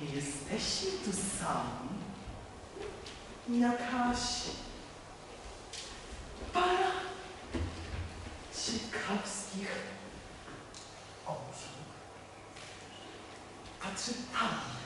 Nie jesteśmy tu sami. Na kasie. Para ciekawskich oczu. Patrzy tam.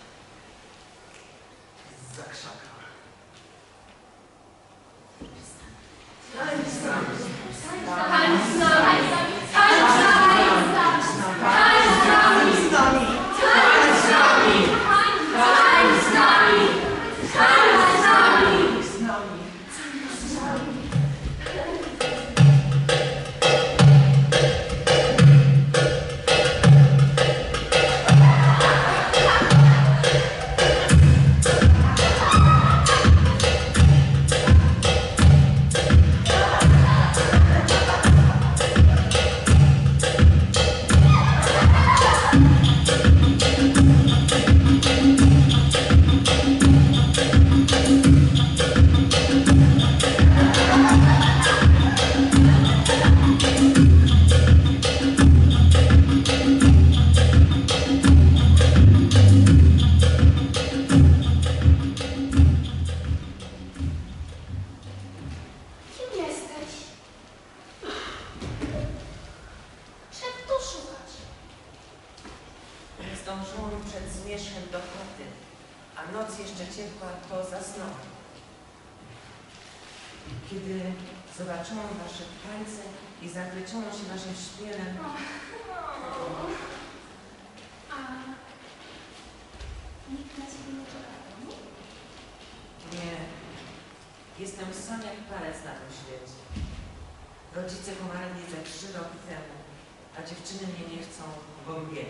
Kiedy zobaczyłam wasze tańce i zapleciłam się waszym śpiewem, A nikt na ciebie nie czeka nie, jestem sam jak palec na tym świecie. Rodzice pomarli ze trzy roki temu, a dziewczyny mnie nie chcą, bo mnie.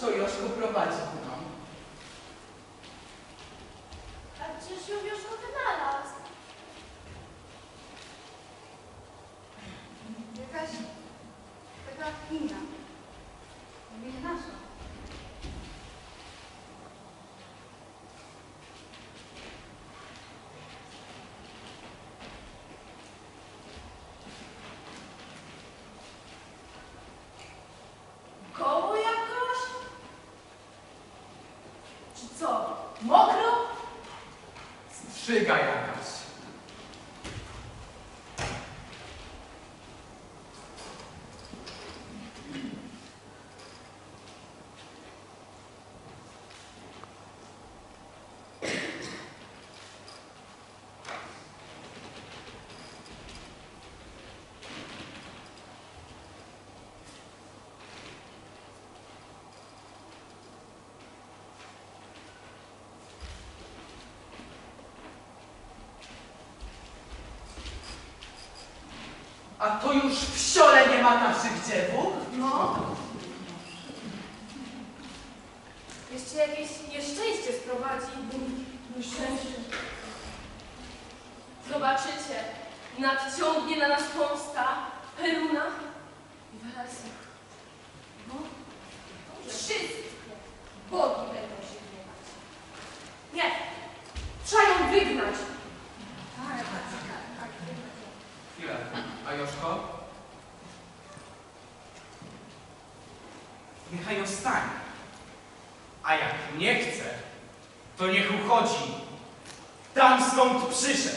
estou, eu acho comprovado. A to już w siole nie ma naszych dziewów? No. Jeszcze jakieś nieszczęście sprowadzi. Nieszczęście. Zobaczycie, nadciągnie na nas pomsta Peruna i Welesa. No, wszystkie bogi będą się gniewać. Nie, trzeba ją wygnać. Chwilę. A Joszko? Niechaj ostanie. A jak nie chce, to niech uchodzi tam skąd przyszedł.